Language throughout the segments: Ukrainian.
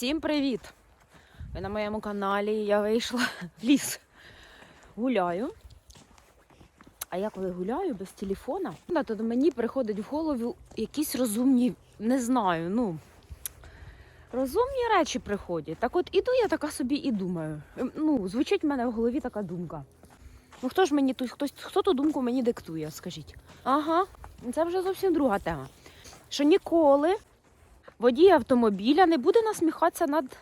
Всім привіт! Ви на моєму каналі. Я вийшла в ліс. Гуляю. А я коли гуляю без телефона, то мені приходить в голову якісь розумні, не знаю, ну. Розумні речі приходять. Так от іду я така собі і думаю. Ем, Ну, звучить в мене в голові така думка. Ну хто ж мені тут, хтось, хто ту думку мені диктує, скажіть? Ага, це вже зовсім друга тема. Що ніколи водій автомобіля не буде насміхатися над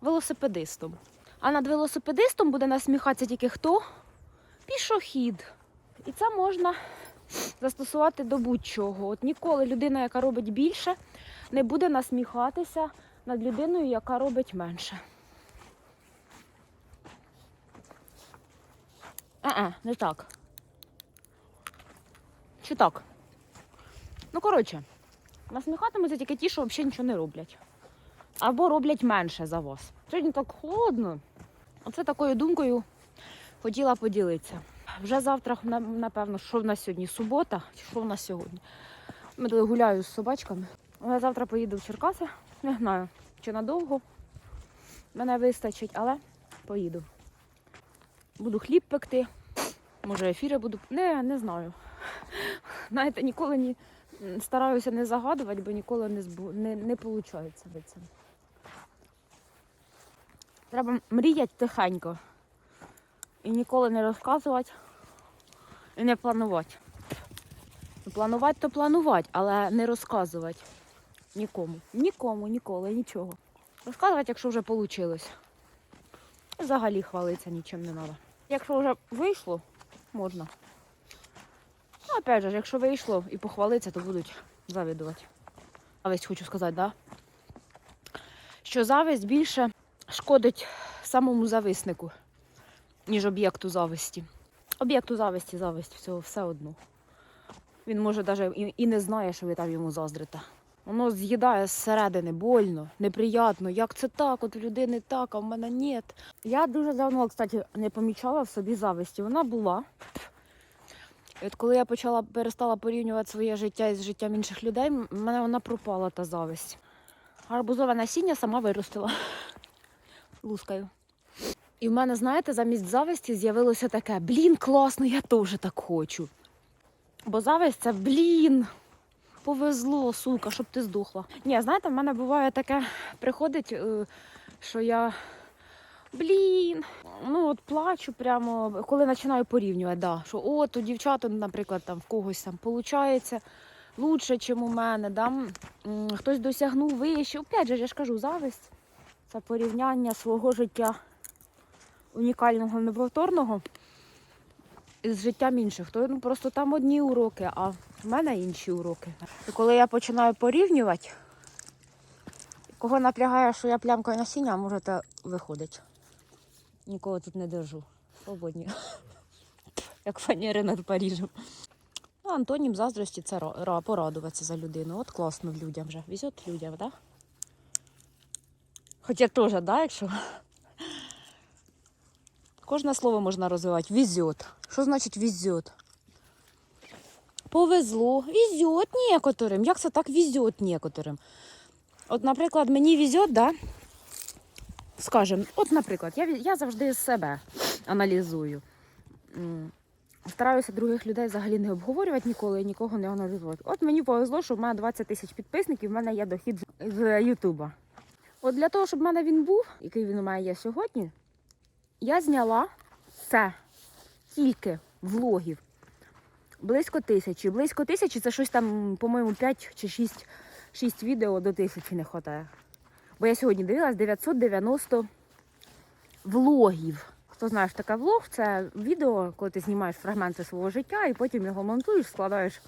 велосипедистом. А над велосипедистом буде насміхатися тільки хто? Пішохід. І це можна застосувати до будь-чого. От ніколи людина, яка робить більше, не буде насміхатися над людиною, яка робить менше. А, не так. Чи так? Ну, коротше, насміхатимуться тільки ті, що взагалі нічого не роблять. Або роблять менше за вас. Сьогодні так холодно. Оце такою думкою хотіла поділитися. Вже завтра, напевно, що в нас сьогодні? Субота, чи що в нас сьогодні? Ми тут гуляю з собачками. Я завтра поїду в Черкаси. Не знаю, чи надовго мене вистачить, але поїду. Буду хліб пекти. Може, ефіри буду. Не, не знаю. Знаєте, ніколи ні, стараюся не загадувати, бо ніколи не, збу... не, не виходить. Треба мріяти тихенько. І ніколи не розказувати і не планувати. Ну, Планувати то планувати, але не розказувати нікому. Нікому, ніколи, нічого. Розказувати, якщо вже вийшло. Взагалі хвалитися нічим не треба. Якщо вже вийшло, можна. Опять же, якщо вийшло і похвалитися, то будуть завидувати. Зависть хочу сказати, да? що зависть більше шкодить самому зависнику, ніж об'єкту зависті. Об'єкту зависті, зависть, всього все одно. Він може навіть і не знає, що ви там йому заздрите. Воно з'їдає зсередини больно, неприятно. Як це так? От в людини так, а в мене ні. Я дуже давно, кстати, не помічала в собі зависті. Вона була. І от коли я почала перестала порівнювати своє життя із життям інших людей, в мене вона пропала та зависть. Гарбузове насіння сама виростила лускаю. І в мене, знаєте, замість зависті з'явилося таке: блін, класно, я теж так хочу. Бо зависть це блін. Повезло, сука, щоб ти здохла. Ні, знаєте, в мене буває таке, приходить, е, що я. Блін, ну от плачу прямо, коли починаю порівнювати, да, що от у дівчат, наприклад, там в когось там виходить лучше, ніж у мене, да, хтось досягнув вище. Опять же, я ж кажу, зависть це порівняння свого життя унікального, неповторного з життям інших. То ну, просто там одні уроки, а в мене інші уроки. І коли я починаю порівнювати, кого напрягає, що я плямкою насіння, можете виходить. Нікого тут не держу. Свободні. Як фанери над Парижем. Ну, Антонім заздрості це ра- ра- порадуватися за людину. От класно людям вже. Везет людям, так? Хоча теж, да, якщо. Кожне слово можна розвивати. Везет. Що значить везет? Повезло. Везет некоторим. Як це так везет некоторим? От, наприклад, мені везет, да? Скажем, от, наприклад, я, я завжди себе аналізую. Стараюся других людей взагалі не обговорювати ніколи і нікого не аналізувати. От мені повезло, що в мене 20 тисяч підписників, в мене є дохід з- Ютуба. От для того, щоб в мене він був, який він у мене є сьогодні, я зняла це тільки влогів. Близько тисячі. Близько тисячі це щось там, по-моєму, 5 чи 6, 6 відео до тисячі не вистачає. Бо я сьогодні дивилась 990 влогів. Хто знає, що таке влог, це відео, коли ти знімаєш фрагменти свого життя і потім його монтуєш, складаєш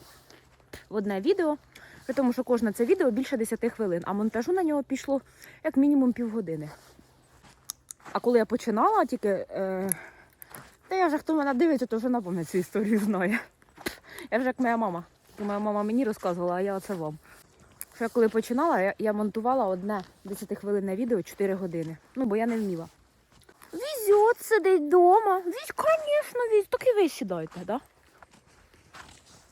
в одне відео. При тому, що кожне це відео більше 10 хвилин, а монтажу на нього пішло як мінімум півгодини. А коли я починала тільки. Е... Та я вже хто мене дивиться, то вже напевне цю історію знає. Я вже як моя мама. Моя мама мені розказувала, а я оце вам. Що коли починала, я, я монтувала одне 10 хвилинне відео 4 години. Ну, бо я не вміла. Візьот сидить вдома. Візь, звісно, візь. Так і ви сідайте, да?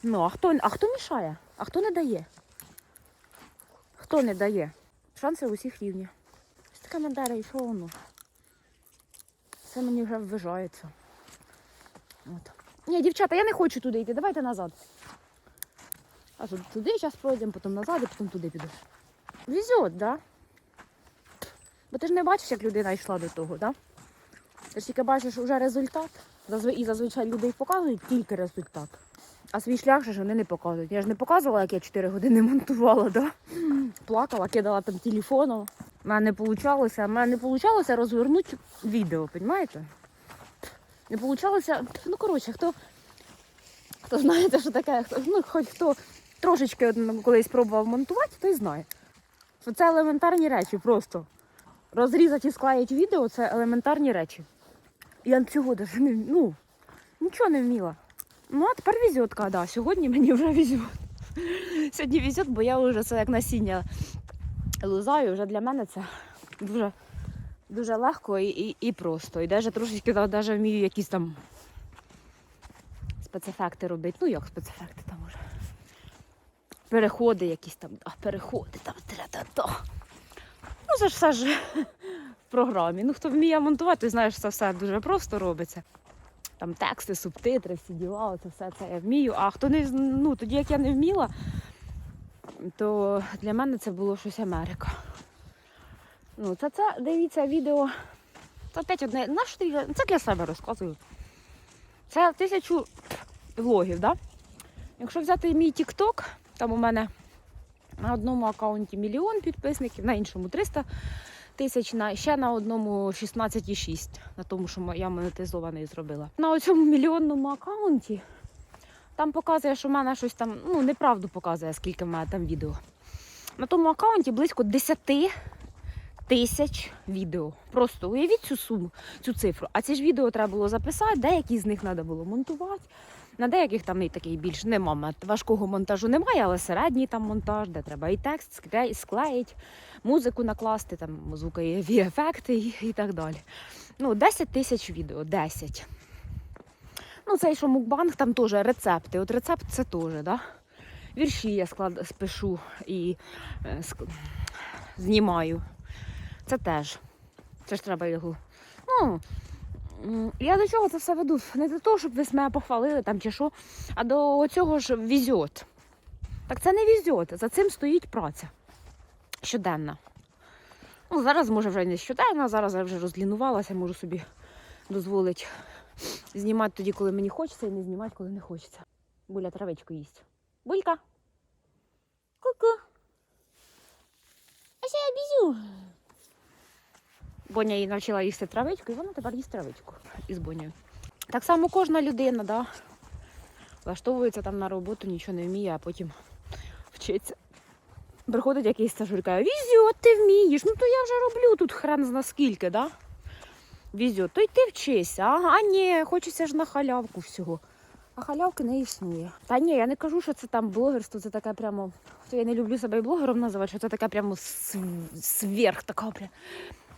Ну, а хто, а хто мішає? А хто не дає? Хто не дає? Шанси у всіх рівні. коментарі, і що воно? Це мені вже вважається. От. Ні, дівчата, я не хочу туди йти, давайте назад. А тут туди зараз пройдемо, потім назад і потім туди підеш. Везет, да? Бо ти ж не бачиш, як людина йшла до того, да? Ти ж тільки бачиш вже результат. І зазвичай людей показують тільки результат. А свій шлях ж вони не показують. Я ж не показувала, як я 4 години монтувала, да? Плакала, кидала там телефоном. У мене не вийшло, в мене не вийшло розвернути відео, розумієте? Не вийшло, ну коротше, хто, хто знає, що таке, хто, ну хоч хто трошечки колись пробував монтувати, той знає. Що це елементарні речі просто. Розрізати і склеїти відео це елементарні речі. Я цього даже не ну, нічого не вміла. Ну, а тепер візьотка, да. Сьогодні мені вже везет. Сьогодні везет, бо я вже це як насіння лузаю. Вже для мене це дуже, дуже легко і, і, і просто. І навіть трошечки даже вмію якісь там спецефекти робити. Ну, як спецефекти там уже. Переходи якісь там, да, переходи там. Та-та-та. Ну, це ж все ж в програмі. Ну, хто вміє монтувати, той знає, що це все дуже просто робиться. Там тексти, субтитри, всі діла, це все це я вмію. А хто не ну, тоді, як я не вміла, то для мене це було щось Америка. Ну, це, це дивіться відео. Це опять одне. На що ти- Це для себе розказую. Це тисячу влогів, да? Якщо взяти мій TikTok, там у мене на одному аккаунті мільйон підписників, на іншому 300 тисяч, на, ще на одному 16,6, на тому, що я монетизований зробила. На цьому мільйонному аккаунті там показує, що в мене щось там, ну, неправду показує, скільки в мене там відео. На тому аккаунті близько 10 тисяч відео. Просто уявіть цю суму, цю цифру. А ці ж відео треба було записати, деякі з них треба було монтувати. На деяких там і такий більш нема важкого монтажу немає, але середній там монтаж, де треба і текст скле- склеїть, музику накласти, там звукові ефекти і, і так далі. Ну, 10 тисяч відео, 10. Ну, цей що мукбанг, там теж рецепти. От рецепт це теж, да? Вірші я склад... спишу і е, ск- знімаю. Це теж. Це ж треба його. Ну, я до чого це все веду? Не до того, щоб ви мене похвалили там чи що, а до цього ж візьот. Так це не візьот, за цим стоїть праця. Щоденна. Ну, зараз може вже не щоденна, зараз я вже розлінувалася, можу собі дозволити знімати тоді, коли мені хочеться, і не знімати, коли не хочеться. Буля травичку їсть. Булька. Ку-ку. А ще я бізю. Боня її навчила їсти травичку, і вона тепер їсть травичку із Бонею. Так само кожна людина, да, влаштовується там на роботу, нічого не вміє, а потім вчиться. Приходить якийсь стажур каже, візьот, ти вмієш. Ну то я вже роблю тут хрен зна скільки, да? Візьот, то й ти вчися. Ага, а ні, хочеться ж на халявку всього. А халявки не існує. Та ні, я не кажу, що це там блогерство, це таке прямо. Я не люблю себе і блогером називати, що це таке прямо св- сверх, така прям.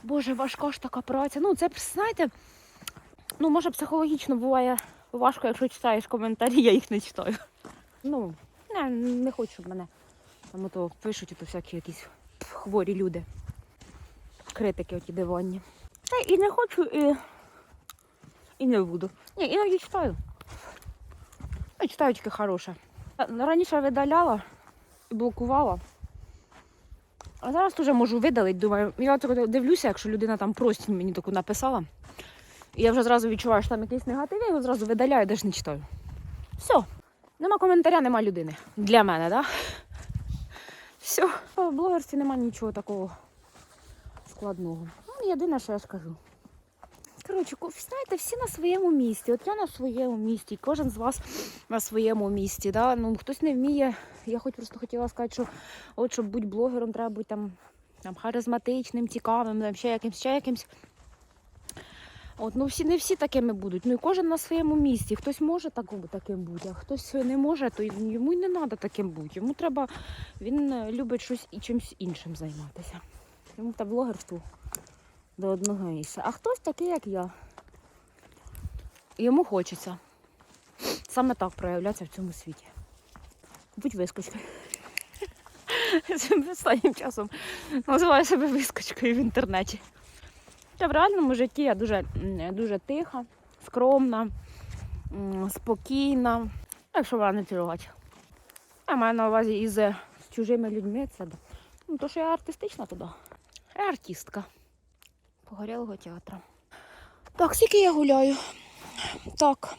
Боже, важка ж така праця. Ну, це знаєте, ну може психологічно буває важко, якщо читаєш коментарі, я їх не читаю. Ну, не, не хочу, мене там ото пишуть ото всякі якісь хворі люди. Критики оті диванні. Та і не хочу, і, і не буду. Ні, іноді читаю. Я читаю тільки хороше. Раніше видаляла і блокувала. А зараз теж можу видалити. Думаю, я дивлюся, якщо людина там простінь мені таку написала. І я вже зразу відчуваю, що там якийсь негатив, я його зразу видаляю, навіть не читаю. Все. Нема коментаря, нема людини. Для мене, так? Все. В блогерстві немає нічого такого складного. Ну, єдине, що я скажу. Коротше, знаєте, всі на своєму місці. От я на своєму місці, кожен з вас на своєму місці. Да? Ну, хтось не вміє. Я хоч просто хотіла сказати, що от щоб бути блогером, треба бути там, там харизматичним, цікавим, там, ще якимсь, ще якимсь. От, ну всі не всі такими будуть. Ну і кожен на своєму місці. Хтось може так, таким бути, а хтось не може, то йому й не треба таким бути. Йому треба, він е, любить щось і чимось іншим займатися. Йому та блогерство до одного місця. А хтось такий, як я. Йому хочеться саме так проявлятися в цьому світі. Будь вискочкою. останнім часом називаю себе вискочкою в інтернеті. Та в реальному житті я дуже, дуже тиха, скромна, спокійна. Якщо вона не трогати. Я маю на увазі із чужими людьми. Це ну, то, що я артистична, то да. Я артистка погорілого театру. Так, скільки я гуляю? Так.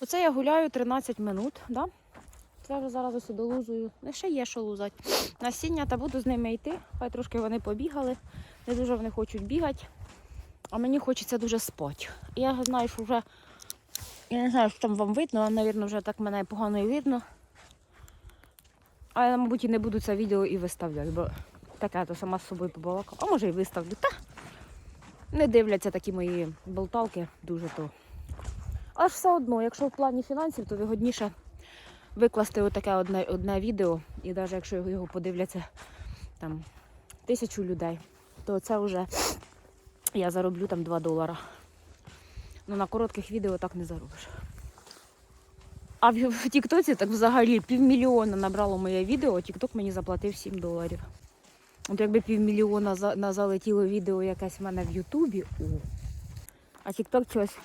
Оце я гуляю 13 минут, да? Це я вже зараз ось долузую. Не ще є що лузати. Насіння та буду з ними йти. Хай трошки вони побігали. Не дуже вони хочуть бігати. А мені хочеться дуже спати. Я знаю, що вже. Я не знаю, що там вам видно, а, мабуть, вже так мене погано і видно. А я, мабуть, і не буду це відео і виставляти, бо таке то сама з собою побалакала. А може і виставлю. Та не дивляться такі мої болталки дуже то. Але ж все одно, якщо в плані фінансів, то вигодніше викласти отаке одне, одне відео, і навіть якщо його, подивляться там тисячу людей, то це вже я зароблю там 2 долара. Ну на коротких відео так не заробиш. А в, Тіктоці так взагалі півмільйона набрало моє відео, Тікток мені заплатив 7 доларів. От якби півмільйона на залетіло відео якесь в мене в Ютубі, а Тікток щось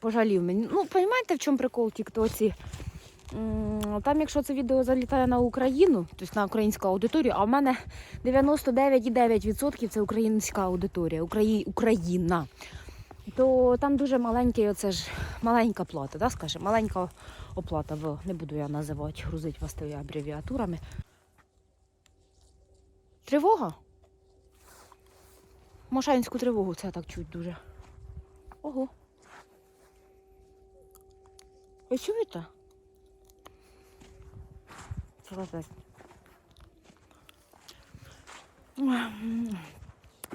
пожалів мені. Ну, розумієте, в чому прикол Тіктоці? Там, якщо це відео залітає на Україну, тобто на українську аудиторію, а в мене 99,9% це українська аудиторія, Украї... Україна. То там дуже маленький, оце ж маленька плата, да, скажімо, маленька оплата, бо не буду я називати, грузити вас абревіатурами. Тривога? Мошенську тривогу це так чуть дуже. Ого. Ви чуєте? Це.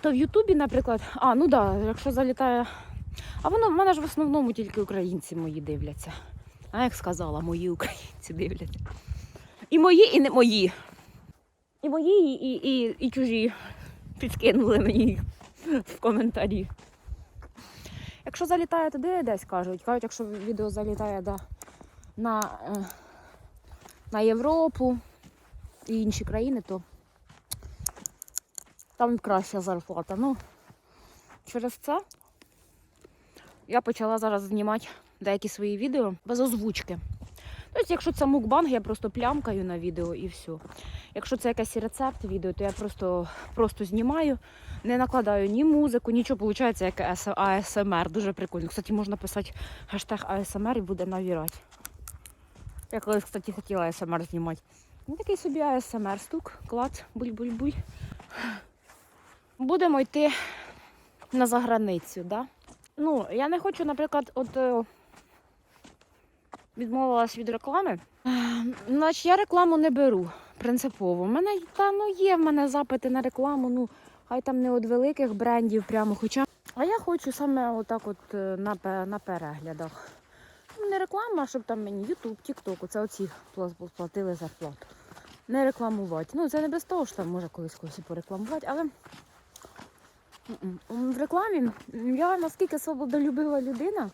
То в Ютубі, наприклад, а, ну так, да, якщо залітає. А воно в мене ж в основному тільки українці мої дивляться. А як сказала, мої українці дивляться. І мої, і не мої. І мої, і, і, і, чужі підкинули мені їх в коментарі. Якщо залітає туди десь кажуть, кажуть, якщо відео залітає да, на, е, на Європу і інші країни, то там краща зарплата. Ну, через це я почала зараз знімати деякі свої відео без озвучки. Тобто, якщо це мукбанг, я просто плямкаю на відео і все. Якщо це якийсь рецепт відео, то я просто, просто знімаю, не накладаю ні музику, нічого, виходить як АСМР. Дуже прикольно. Кстати, можна писати хештег АСМР і буде навірати. Я колись, кстати, хотіла АСМР знімати. Ну, такий собі АСМР стук, клац, буль-буль-буль. Будемо йти на заграницю, да? Ну, я не хочу, наприклад, от е, відмовилась від реклами. Е, Значить, я рекламу не беру принципово. У мене та ну є в мене запити на рекламу, ну хай там не від великих брендів прямо, хоча. А я хочу саме отак от е, на, на переглядах. Ну, Не реклама, щоб там мені YouTube, TikTok, це оці платили зарплату. Не рекламувати. Ну, це не без того, що там може колись когось порекламувати, але в рекламі я наскільки свободолюбива людина.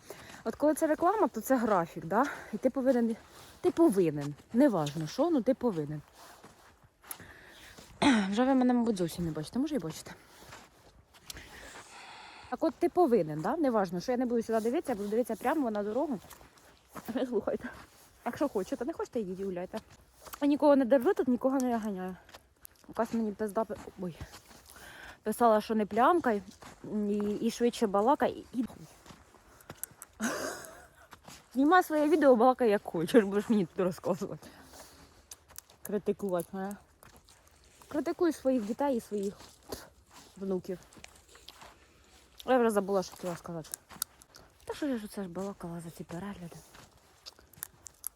От коли це реклама, то це графік, да? І ти повинен. Ти повинен. Неважно що, ну ти повинен. Вже ви мене, мабуть, зовсім не бачите, може і бачите. Так от ти повинен, да? Неважно, що я не буду сюди дивитися, я буду дивитися прямо на дорогу. Ви слухайте. Якщо хочете, не хочете, йдіть гуляйте. Я нікого не держу, тут нікого не ганяю. Якась мені пизда. пи- Ой. Писала, що не плямкай і, і швидше балакай. І... Знімай своє відео, балакай як хочеш, будеш мені тут розказувати. Критикувати мене. Критикуй своїх дітей і своїх внуків. Я вже забула, що хотіла сказати. Та що я ж це ж балакала за ці перегляди.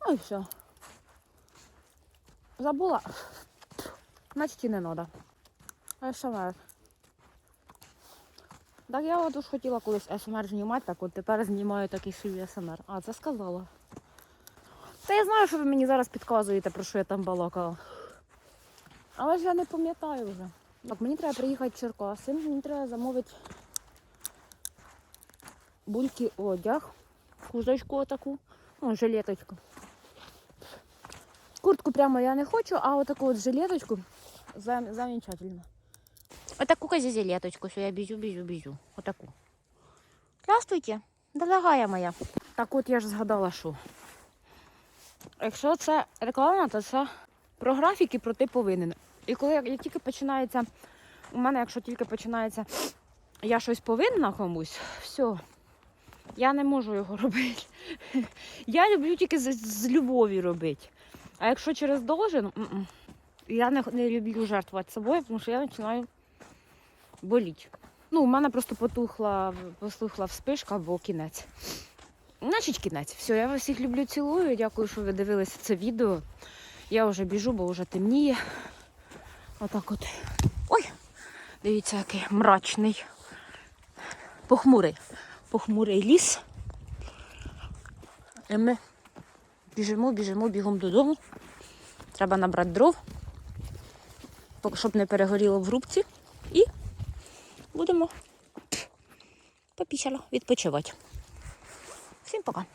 Ну і все. Забула. Значить і не треба. А що маєш? Так я от уж хотіла колись СМР знімати, так от тепер знімаю такий свій СМР. А, це сказала. Та я знаю, що ви мені зараз підказуєте, про що я там балакала. Але ж я не пам'ятаю вже. Так, мені треба приїхати в Черкаси, мені треба замовити бульки одяг, кузочку отаку, ну, жилеточку. куртку прямо я не хочу, а отаку от жилеточку зам- замечательно. Отаку казі жилеточку, що я біжу, біжу, біжу. Отаку. Здравствуйте, дорогая моя. Так от я ж згадала, що. Якщо це реклама, то це про графіки, про ти повинен. І коли як тільки починається, у мене, якщо тільки починається, я щось повинна комусь, все, я не можу його робити. Я люблю тільки з, з любові робити. А якщо через должен, я не, не люблю жертвувати собою, тому що я починаю боліти. Ну, у мене просто потухла, потухла вспишка або кінець. Значить, кінець. Все, я вас всіх люблю, цілую. Дякую, що ви дивилися це відео. Я вже біжу, бо вже темніє. Отак от. Ой! Дивіться, який мрачний. Похмурий. Похмурий ліс. І ми біжимо, біжимо, бігом додому. Треба набрати дров, щоб не перегоріло в грубці. І будемо попісяло відпочивати. Всім пока.